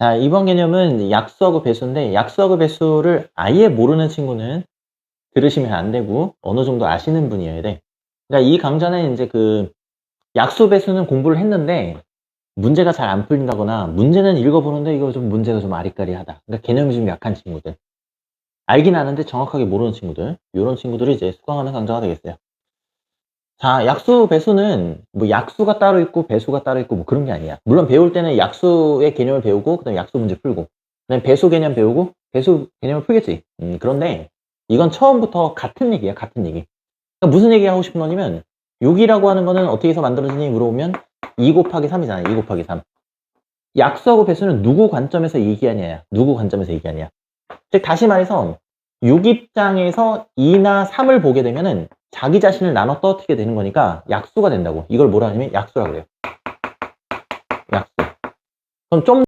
자, 이번 개념은 약수하고 배수인데 약수하고 배수를 아예 모르는 친구는 들으시면 안 되고 어느 정도 아시는 분이어야 돼. 그러니까 이 강좌는 이제 그 약수 배수는 공부를 했는데 문제가 잘 안 풀린다거나 문제는 읽어보는데 이거 좀 문제가 좀 아리까리하다. 그러니까 개념이 좀 약한 친구들. 알긴 아는데 정확하게 모르는 친구들. 이런 친구들이 이제 수강하는 강좌가 되겠어요. 자, 약수, 배수는 뭐 약수가 따로 있고 배수가 따로 있고 뭐 그런 게 아니야. 물론 배울 때는 약수의 개념을 배우고 그다음에 약수 문제 풀고 그다음에 배수 개념 배우고 배수 개념을 풀겠지. 음, 그런데 이건 처음부터 같은 얘기야, 같은 얘기. 그러니까 무슨 얘기 하고 싶은 거냐면 6이라고 하는 거는 어떻게 해서 만들어지니 물어보면 2 곱하기 3이잖아. 2 곱하기 3. 약수하고 배수는 누구 관점에서 얘기하냐? 누구 관점에서 얘기하냐? 즉 다시 말해서 6 입장에서 2나 3을 보게 되면은 자기 자신을 나눠 떨어뜨리게 되는 거니까 약수가 된다고. 이걸 뭐라 하냐면 약수라고 그래요. 약수. 그럼 좀